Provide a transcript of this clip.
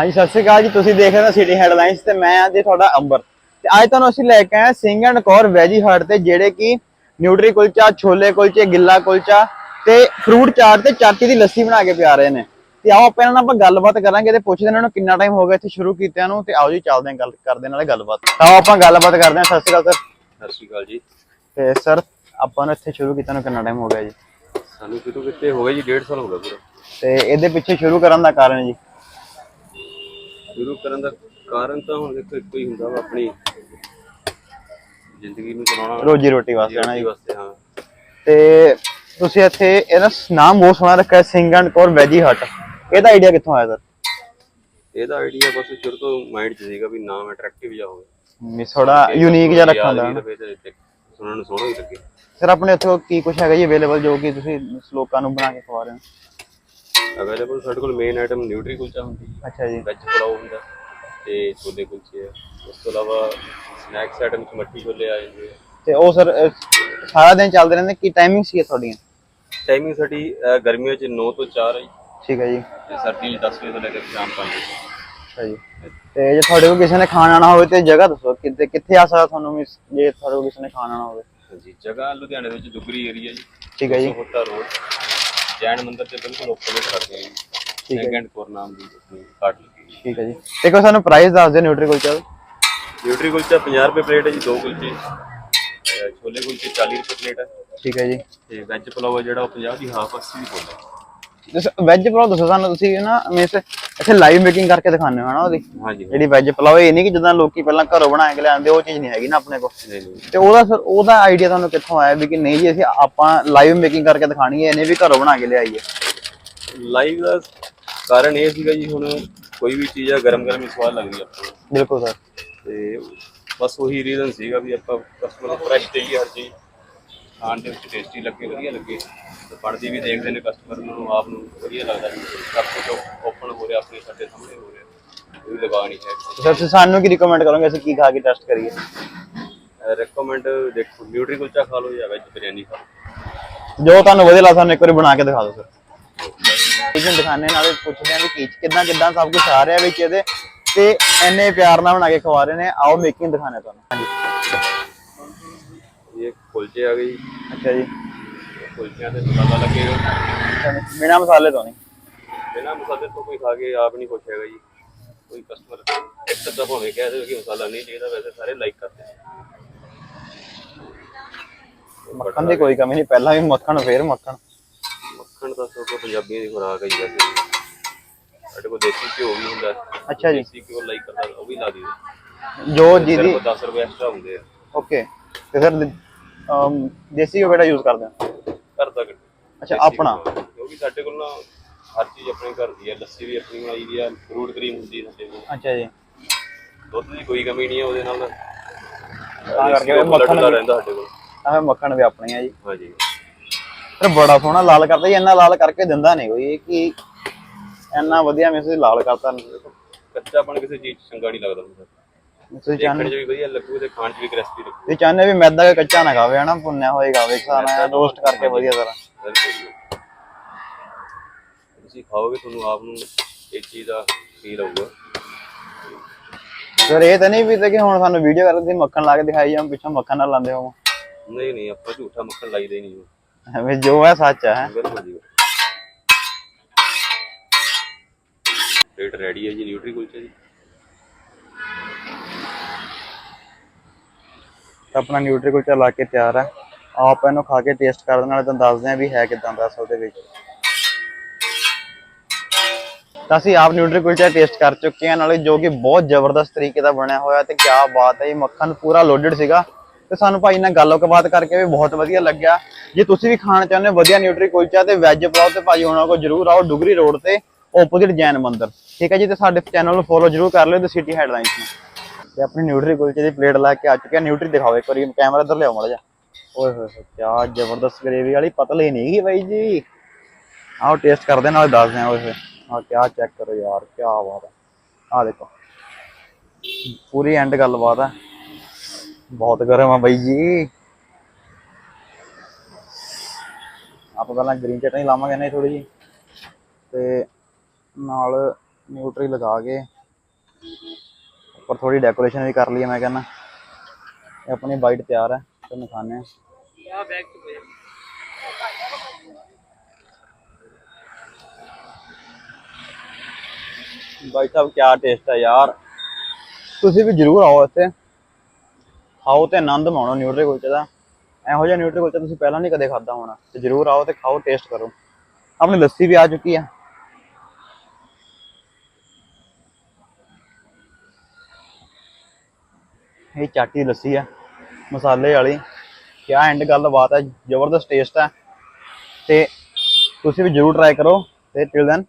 ਹਾਂਜੀ ਸਤਿ ਸ਼੍ਰੀ ਅਕਾਲ ਜੀ। ਤੁਸੀਂ ਦੇਖ ਰਹੇ ਹੋ ਸਿਟੀ ਹੈਡਲਾਈਨਸ ਤੇ ਮੈਂ ਜੀ ਤੁਹਾਡਾ ਅੰਬਰ। ਤੇ ਅੱਜ ਤੁਹਾਨੂੰ ਅਸੀਂ ਲੈ ਕੇ ਆਏ ਸਿੰਘ ਐਂਡ ਕੋਰ ਵੈਜੀ ਹਟ ਤੇ ਜਿਹੜੇ ਕਿ ਨਿਊਟਰੀ ਕੁਲਚਾ ਛੋਲੇ ਕੁਲਚੇ ਗਿੱਲਾ ਕੁਲਚਾ ਤੇ ਫਰੂਟ ਚਾਟ ਤੇ ਚਾਟੀ ਦੀ ਲੱਸੀ ਬਣਾ ਕੇ ਪਿਆ ਰਹੇ ਨੇ। ਤੇ ਆਓ ਆਪਾਂ ਇਹਨਾਂ ਨਾਲ ਆਪਾਂ ਗੱਲਬਾਤ ਕਰਾਂਗੇ ਤੇ ਪੁੱਛਦੇ ਇਹਨਾਂ ਨੂੰ ਕਿੰਨਾ ਟਾਈਮ ਹੋ ਗਿਆ ਇੱਥੇ ਸ਼ੁਰੂ ਕੀਤਿਆਂ ਨੂੰ ਤੇ ਆਓ ਜੀ ਚੱਲਦੇ ਹਾਂ ਗੱਲ ਕਰਦੇ ਨਾਲੇ ਗੱਲਬਾਤ। ਆਓ ਆਪਾਂ ਗੱਲਬਾਤ ਕਰਦੇ ਹਾਂ। ਸਤਿ ਸ਼੍ਰੀ ਅਕਾਲ ਸਰ। ਸਤਿ ਸ਼੍ਰੀ ਅਕਾਲ ਜੀ। ਤੇ ਸਰ ਆਪਾਂ ਨੂੰ ਇੱਥੇ ਸ਼ੁਰੂ ਕੀਤਿਆਂ ਨੂੰ ਕਿੰਨਾ ਟਾਈਮ ਹੋ ਗਿਆ ਜੀ? ਸਾਨੂੰ ਕਿਤੋਂ ਕਿਤੇ ਹੋ ਗਿਆ ਜੀ 1.5 ਸਾਲ ਹੋ ਗਿਆ ਪੂਰਾ। ਤੇ ਇਹਦੇ ਪਿੱਛੇ ਸ਼ੁਰੂ ਕਰਨ ਦਾ ਕਾਰਨ ਜੀ? ਸ਼ੁਰੂ ਕਰਨ ਦਾ ਕਾਰਨ ਤਾਂ ਹੁਣ ਦੇਖੋ ਇੱਕੋ ਹੀ ਹੁੰਦਾ ਵਾ ਆਪਣੀ ਜ਼ਿੰਦਗੀ ਨੂੰ ਚਲਾਉਣਾ। ਰੋਜੀ ਰੋਟੀ ਵਾਸਤੇ ਨਾ ਜੀ? ਵਾਸਤੇ ਹਾਂ। ਤੇ ਤੁਸੀਂ ਇੱਥੇ ਇਹਦਾ ਨਾਮ ਬਹੁਤ ਸੋਹਣਾ ਰੱਖਿਆ ਸਿੰਘ ਐਂਡ ਕੋਰ ਵੈਜੀ ਹਟ ਇਹਦਾ ਆਈਡੀਆ ਕਿੱਥੋਂ ਆਇਆ ਸਰ? ਇਹਦਾ ਆਈਡੀਆ ਬਸ ਸ਼ੁਰੂ ਤੋਂ ਮਾਈਂਡ 'ਚ ਸੀਗਾ ਵੀ ਨਾਮ ਅਟਰੈਕਟਿਵ ਜਿਹਾ ਹੋਵੇ। ਵੀ ਥੋੜਾ ਯੂਨੀਕ ਜਿਹਾ ਰੱਖਣ ਦਾ। ਸੁਣਨ ਨੂੰ ਸੋਹਣਾ ਵੀ ਲੱਗੇ। ਸਰ ਆਪਣੇ ਇੱਥੇ ਕੀ ਕੁਝ ਹੈਗਾ ਜੀ ਅਵੇਲੇਬਲ ਜੋ ਕਿ ਤੁਸੀਂ ਲੋਕਾਂ ਨੂੰ ਬਣਾ ਕੇ ਖਵਾ ਰਹੇ ਹੋ? ਅਵੇਲੇਬਲ ਸਾਡੇ ਕੋਲ ਮੇਨ ਆਈਟਮ ਨਿਊਟਰੀ ਕੁਲਚਾ ਹੁੰਦੀ ਹੈ। ਅੱਛਾ ਜੀ। ਵੈਜ ਪੁਲਾਓ ਹੁੰਦਾ ਤੇ ਛੋਲੇ ਕੁਲਚੇ ਆ। ਉਸ ਤੋਂ ਇਲਾਵਾ ਸਨੈਕਸ ਆਈਟਮ 'ਚ ਮੱਠੀ ਛੋਲੇ ਆ ਜਾਂਦੇ ਆ। ਤੇ ਉਹ ਸਰ ਸਾਰਾ ਦਿਨ ਚੱਲਦੇ ਰਹਿੰਦੇ ਕੀ ਟਾਈਮਿੰਗ ਸੀ ਤੁਹਾਡੀਆਂ? ਟਾਈਮਿੰਗ ਸਾਡੀ ਗਰਮੀਆਂ 'ਚ 9 ਤੋਂ 4 ਹੈ ਜੀ, ਠੀਕ ਹੈ ਜੀ। ਤੇ ਸਰਦੀਆਂ 'ਚ 10 ਵਜੇ ਤੋਂ ਲੈ ਕੇ ਸ਼ਾਮ 5 ਵਜੇ। ਅੱਛਾ ਜੀ। ਤੇ ਜੇ ਤੁਹਾਡੇ ਕੋਲ ਕਿਸੇ ਨੇ ਖਾਣ ਆਣਾ ਹੋਵੇ ਤੇ ਜਗ੍ਹਾ ਦੱਸੋ ਕਿੱਥੇ ਕਿੱਥੇ ਆ ਸਕਦਾ ਤੁਹਾਨੂੰ ਵੀ ਜੇ ਤੁਹਾਡੇ ਕੋਲ ਕਿਸੇ ਨੇ ਖਾਣ ਆਣਾ ਹੋਵੇ। ਹਾਂਜੀ ਜਗ੍ਹਾ ਲੁਧਿਆਣੇ ਵਿੱਚ ਦੁਗਰੀ ਏਰੀਆ ਜੀ। ਠੀਕ ਹੈ ਜੀ। ਹੋਟਾ ਰੋਡ। ਜੈਨ ਮੰਦਿਰ ਦੇ ਬਿਲਕੁਲ ਉੱਪਰ ਖੜਦੇ ਜੀ ਹੈ। ਸੈਕੰਡ ਕੋਰ ਨਾਮ ਦੀ ਆਪਣੀ ਕਾਟ ਲੱਗੀ ਠੀਕ ਹੈ ਜੀ। ਤੇ ਕੋਈ ਸਾਨੂੰ ਪ੍ਰਾਈਸ ਦੱਸ ਦਿਓ ਨਿਊਟਰੀ ਕੁਲਚਾ ਦਾ। ਨਿਊਟਰੀ ਕੁਲਚਾ 50 ਰੁਪਏ ਪਲੇਟ ਹੈ ਜੀ ਦੋ ਕੁਲਚੇ। ਛੋਲੇ ਕੁਲਚੇ 40 ਰੁਪਏ ਪਲੇਟ ਹੈ। ਠੀਕ ਹੈ ਜੀ। ਤੇ ਵੈਜ ਪੁਲਾਓ ਹੈ ਜਿਹੜਾ ਉਹ 50 ਦੀ ਹਾਫ 80 ਦੀ ਹੈ। ਵੈਜ ਪਲਾਓ ਦੱਸੋ ਸਾਨੂੰ ਤੁਸੀਂ ਨਾ ਮੀਨਸ ਇੱਥੇ ਲਾਈਵ ਮੇਕਿੰਗ ਕਰਕੇ ਦਿਖਾਉਂਦੇ ਹੋ ਹਨਾ ਉਹਦੀ। ਹਾਂਜੀ ਜਿਹੜੀ ਵੈਜ ਪਲਾਓ ਇਹ ਨਹੀਂ ਕਿ ਜਦੋਂ ਲੋਕੀ ਪਹਿਲਾਂ ਘਰੋਂ ਬਣਾ ਕੇ ਲਿਆਉਂਦੇ ਉਹ ਚੀਜ਼ ਨਹੀਂ ਹੈਗੀ ਨਾ ਆਪਣੇ ਕੋਲ। ਤੇ ਉਹਦਾ ਸਰ ਉਹਦਾ ਆਈਡੀਆ ਤੁਹਾਨੂੰ ਕਿੱਥੋਂ ਆਇਆ ਵੀ ਕਿ ਨਹੀਂ ਜੀ ਅਸੀਂ ਆਪਾਂ ਲਾਈਵ ਮੇਕਿੰਗ ਕਰਕੇ ਦਿਖਾਣੀ ਹੈ ਇਹਨੇ ਵੀ ਘਰੋਂ ਬਣਾ ਕੇ ਲਿਆਈ ਹੈ। ਲਾਈਵ ਦਾ ਕਾਰਨ ਇਹ ਸੀਗਾ ਜੀ ਹੁਣ ਕੋਈ ਵੀ ਚੀਜ਼ ਆ ਗਰਮ ਗਰਮ ਹੀ ਸਵਾਦ ਲੱਗਦੀ ਆਪਾਂ ਨੂੰ। ਬਿਲਕੁਲ ਸਰ। ਤੇ ਬਸ ਉਹੀ ਰੀਜ਼ਨ ਸੀਗਾ ਵੀ ਆਪਾਂ ਕਸਟਮਰ ਨੂੰ ਫਰੈਸ਼ ਚਾਹੀਏ ਹਰ ਚੀਜ਼। ਖਾਣ ਦੇ ਵਿੱਚ ਟੇਸਟੀ ਲੱਗੇ ਵਧੀਆ ਲੱਗੇ। ਤੇ ਬਣਦੀ ਵੀ ਦੇਖਦੇ ਨੇ ਕਸਟਮਰ ਨੂੰ ਆਪ ਨੂੰ ਵਧੀਆ ਲੱਗਦਾ ਵੀ ਸਭ ਕੁਝ ਓਪਨ ਹੋ ਰਿਹਾ ਆਪਣੇ ਸਾਡੇ ਸਾਹਮਣੇ ਹੋ ਰਿਹਾ। ਕੋਈ ਲਗਾ ਨਹੀਂ ਹੈ। ਸਰ ਤੁਸੀਂ ਸਾਨੂੰ ਕੀ ਰਿਕਮੈਂਡ ਕਰੋਗੇ? ਅਸੀਂ ਕੀ ਖਾ ਕੇ ਟੈਸਟ ਕਰੀਏ? ਰეკਮੈਂਡ ਦੇਖੋ ਨਿਊਟਰੀ ਕੁਲਚਾ ਖਾ ਲਓ ਜਾਂ ਵੈਜ ਬਿਰਿਆਨੀ ਖਾ ਲਓ। ਜੋ ਤੁਹਾਨੂੰ ਵਧੀਆ ਲੱਗਦਾ ਸਾਨੂੰ ਇੱਕ ਵਾਰੀ ਬਣਾ ਕੇ ਦਿਖਾ ਦਿਓ ਸਰ ਕਿਚਨ ਦਿਖਾਣੇ ਨਾਲੇ ਪੁੱਛਦੇ ਆਂ ਵੀ ਕੀ ਕਿੱਦਾਂ ਕਿੱਦਾਂ ਸਭ ਕੁਝ ਆ ਰਿਹਾ ਵਿੱਚ ਇਹਦੇ। ਤੇ ਇੰਨੇ ਪਿਆਰ ਨਾਲ ਬਣਾ ਕੇ ਖਵਾ ਰਹੇ ਨੇ। ਆਓ ਮੇਕਿੰਗ ਦਿਖਾਣੇ ਤੁਹਾਨੂੰ। ਹਾਂਜੀ। ਇਹ ਕੁਲਚੇ ਆ ਜੀ ਅੱਛਾ ਜੀ। ਕੁਲਚਿਆਂ ਤੇ ਮਸਾਲਾ ਲੱਗੇਗਾ ਬਿਨਾ ਮਸਾਲੇ ਤੋਂ ਨਹੀਂ? ਬਿਨਾਂ ਮਸਾਲੇ ਤੋਂ ਕੋਈ ਖਾ ਕੇ ਆਪ ਨਹੀਂ ਖੁਸ਼ ਹੈਗਾ ਜੀ। ਕੋਈ ਕਸਟਮਰ ਇੱਕ ਤਾਂ ਭਾਵੇਂ ਕਹਿ ਦੇ ਕਿ ਮਸਾਲਾ ਨਹੀਂ ਚਾਹੀਦਾ ਵੈਸੇ ਸਾਰੇ ਲਾਈਕ ਕਰਦੇ ਨੇ। ਮੱਖਣ ਦੀ ਕੋਈ ਕਮੀ ਨਹੀਂ ਪਹਿਲਾਂ ਵੀ ਮੱਖਣ ਫੇਰ ਮੱਖਣ। ਮੱਖਣ ਤਾਂ ਸਭ ਤੋਂ ਪੰਜਾਬੀਆਂ ਦੀ ਖੁਰਾਕ ਹੈ ਜੀ ਵੈਸੇ। ਸਾਡੇ ਕੋਲ ਦੇਸੀ ਘਿਓ ਵੀ ਹੁੰਦਾ। ਅੱਛਾ ਜੀ। ਦੇਸੀ ਘਿਓ ਲਾਈਕ ਕਰਦਾ ਉਹ ਵੀ ਲਾ ਦਿਓ ਜੋ ਜਿਹਦੀ ਸਿਰਫ 10 ਰੁਪਏ ਐਕਸਟਰਾ ਹੁੰਦੇ ਆ। ਓਕੇ ਤੇ ਅਮ, ਦੇਸੀ ਘਿਓ ਕਿਹੜਾ ਯੂਜ਼ ਕਰਦੇ ਹੋ? ਘਰ ਦਾ ਕੱਢੋ। ਅੱਛਾ, ਆਪਣਾ। ਕਿਉਂਕਿ ਸਾਡੇ ਕੋਲ ਨਾ ਹਰ ਚੀਜ਼ ਆਪਣੇ ਘਰ ਦੀ ਹੈ। ਲੱਸੀ ਵੀ ਆਪਣੀ ਬਣਾਈ ਦੀ ਆ ਫਰੂਟ ਕਰੀਮ ਹੁੰਦੀ ਹੈ ਸਾਡੇ ਕੋਲ। ਅੱਛਾ ਜੀ। ਦੁੱਧ ਦੀ ਕੋਈ ਕਮੀ ਨਹੀਂ ਹੈ ਉਹਦੇ ਨਾਲ। ਤਾਂ ਕਰਕੇ ਮੱਖਣ ਰਹਿੰਦਾ ਸਾਡੇ ਕੋਲ। ਫਿਰ ਮੱਖਣ ਵੀ ਆਪਣੇ ਆ ਜੀ। ਹਾਂਜੀ। ਸਰ ਬੜਾ ਸੋਹਣਾ ਲਾਲ ਕਰਦਾ ਜੀ। ਇੰਨਾ ਲਾਲ ਕਰਕੇ ਦਿੰਦਾ ਨਹੀਂ ਕੋਈ। ਇਹ ਕਿ ਇੰਨਾ ਵਧੀਆ ਮੈਂ ਤੁਸੀਂ ਲਾਲ ਕਰਤਾ। ਕੱਚਾ ਪਣ ਕਿਸੇ ਚੀਜ਼ ਚੰਗਾ ਨਹੀਂ ਲੱਗਦਾ। ਹੁੰਦਾ ਤੁਸੀਂ ਦੇਖਣ ਚਾਹੁੰਦੇ 'ਚ ਵੀ ਵਧੀਆ ਲੱਗੂ ਤੇ ਖਾਣ 'ਚ ਵੀ ਕ੍ਰਿਸਪੀ ਲੱਗੂ। ਤੁਸੀਂ ਚਾਹੁੰਦੇ ਵੀ ਮੈਦਾ ਦਾ ਕੱਚਾ ਨਾ ਖਾਵੇ ਹਨਾ? ਭੁੰਨਿਆ ਹੋਏਗਾ ਵੇ ਸਾਰਾ ਰੋਸਟ ਕਰਕੇ ਵਧੀਆ ਤਰ੍ਹਾਂ। ਬਿਲਕੁਲ ਜੀ। ਤੁਸੀਂ ਖਾਓਗੇ ਤੁਹਾਨੂੰ ਆਪ ਨੂੰ ਇਹ ਚੀਜ਼ ਦਾ ਫੀਲ ਆਊਗਾ। ਸਰ ਇਹ ਤਾਂ ਨਹੀਂ ਵੀ ਤੇ ਕਿ ਹੁਣ ਸਾਨੂੰ ਵੀਡੀਓ ਕਰਦੇ ਮੱਖਣ ਲਾ ਕੇ ਦਿਖਾਈ ਜਾਂ ਪਿੱਛੋਂ ਮੱਖਣ ਨਾਲ ਲਾਉਂਦੇ ਹੋ ਨਹੀਂ ਨਹੀਂ ਆਪਾਂ ਝੂਠਾ ਮੱਖਣ ਲਾਈਦਾ ਹੀ ਨਹੀਂ ਐਵੇਂ ਜੋ ਹੈ ਸੱਚ ਹੈ। ਬਿਲਕੁਲ ਜੀ। ਪਲੇਟ ਰੈਡੀ ਹੈ ਜੀ ਨਿਊਟਰੀ ਕੁਲਚੇ ਦੀ। ਤਾਂ ਆਪਣਾ ਨਿਊਟਰੀ ਕੁਲਚਾ ਲਾ ਕੇ ਤਿਆਰ ਹੈ ਆਪ ਇਹਨੂੰ ਖਾ ਕੇ ਟੇਸਟ ਕਰਨ ਨਾਲੇ ਤੁਹਾਨੂੰ ਦੱਸਦੇ ਆ ਵੀ ਹੈ ਕਿਦਾਂ ਦਾ ਅਸਲ ਦੇ ਵਿੱਚ। ਤਾਂ ਅਸੀਂ ਆਪ ਨਿਊਟਰੀ ਕੁਲਚਾ ਟੇਸਟ ਕਰ ਚੁੱਕੇ ਹਾਂ ਨਾਲੇ ਜੋ ਕਿ ਬਹੁਤ ਜ਼ਬਰਦਸਤ ਤਰੀਕੇ ਦਾ ਬਣਿਆ ਹੋਇਆ ਤੇ ਕਿਆ ਬਾਤ ਹੈ ਇਹ ਮੱਖਣ ਪੂਰਾ ਲੋਡਡ ਸੀਗਾ। ਤੇ ਸਾਨੂੰ ਭਾਈ ਨਾਲ ਗੱਲਬਾਤ ਕਰਕੇ ਵੀ ਬਹੁਤ ਵਧੀਆ ਲੱਗਿਆ। ਜੇ ਤੁਸੀਂ ਵੀ ਖਾਣਾ ਚਾਹੁੰਦੇ ਹੋ ਵਧੀਆ ਨਿਊਟਰੀ ਕੁਲਚਾ ਤੇ ਵੈਜ ਪਲਾਓ ਤੇ ਭਾਈ ਉਹਨਾਂ ਕੋਲ ਜਰੂਰ ਆਓ ਡੁਗਰੀ ਰੋਡ ਤੇ ਓਪੋਜ਼ਿਟ ਜੈਨ ਮੰਦਿਰ। ਠੀਕ ਹੈ ਜੀ, ਤੇ ਸਾਡੇ ਚੈਨਲ ਨੂੰ ਫੋਲੋ ਜਰੂਰ ਕਰ ਲਿਓ ਤੇ ਸਿਟੀ ਹੈਡਲਾਈਨਸ ਨੂੰ। ਤੇ ਆਪਣੀ ਨਿਊਟਰੀ ਕੁਲਚੇ ਦੀ ਪਲੇਟ ਲਾ ਕੇ ਆ ਚੁੱਕਿਆ। ਨਿਊਟਰੀ ਦਿਖਾਓ ਇੱਕ ਵਾਰੀ ਕੈਮਰਾ ਇੱਧਰ ਲਿਆਓ ਮਾੜਾ ਜਿਹਾ। ਓਏ ਹੋਏ ਹੋਏ, ਕਿਆ ਜ਼ਬਰਦਸਤ ਗ੍ਰੇਵੀ ਵਾਲੀ, ਪਤਲੀ ਨਹੀਂ ਗਈ ਬਾਈ ਜੀ। ਆਓ ਟੇਸਟ ਕਰਦੇ ਨਾਲ ਦੱਸਦੇ ਆ ਓਏ ਹੋਏ। ਆ ਕਿਆ ਚੈੱਕ ਕਰੋ ਯਾਰ, ਕਿਆ ਬਾਤ ਹੈ ਆ ਦੇਖੋ। ਪੂਰੀ ਐਂਡ ਗੱਲਬਾਤ ਹੈ ਬਹੁਤ ਗਰਮ ਆ ਬਾਈ ਜੀ। ਆਪਾਂ ਪਹਿਲਾਂ ਗ੍ਰੀਨ ਚਟਨੀ ਲਾਵਾਂਗੇ ਨਾ ਥੋੜੀ ਜੀ ਤੇ ਨਾਲ ਨਿਊਟਰੀ ਲਗਾ ਕੇ ਉੱਪਰ ਥੋੜੀ ਡੈਕੋਰੇਸ਼ਨ ਵੀ ਕਰ ਲਈ ਮੈਂ ਕਹਿੰਦਾ। ਇਹ ਆਪਣੀ ਬਾਈਟ ਤਿਆਰ ਹੈ ਤੁਹਾਨੂੰ ਖਾਣੇ ਆ। ਭਾਈ ਸਾਹਿਬ ਕੀ ਟੇਸਟ ਹੈ ਯਾਰ। ਤੁਸੀਂ ਵੀ ਜਰੂਰ ਆਓ ਇੱਥੇ। ਖਾਓ ਤੇ ਆਨੰਦ ਮਾਣੋ ਨਿਊਟਰੀ ਕੁਲਚੇ ਦਾ। ਇਹੋ ਜਿਹਾ ਨਿਊਟਰੀ ਕੁਲਚਾ ਤੁਸੀਂ ਪਹਿਲਾਂ ਨਹੀਂ ਕਦੇ ਖਾਦਾ ਹੋਣਾ। ਤੇ ਜਰੂਰ ਆਓ ਤੇ ਖਾਓ ਟੇਸਟ ਕਰੋ। ਆਪਣੀ ਲੱਸੀ ਵੀ ਆ ਚੁੱਕੀ ਹੈ। ਇਹ ਚਾਟੀ ਲੱਸੀ ਹੈ ਮਸਾਲੇ ਵਾਲੀ। ਕਿਆ ਐਂਡ ਗੱਲ ਬਾਤ ਹੈ ਜ਼ਬਰਦਸਤ ਟੇਸਟ ਹੈ ਤੇ ਤੁਸੀਂ ਵੀ ਜਰੂਰ ਟਰਾਈ ਕਰੋ ਤੇ ਟਿਲ ਦੈਨ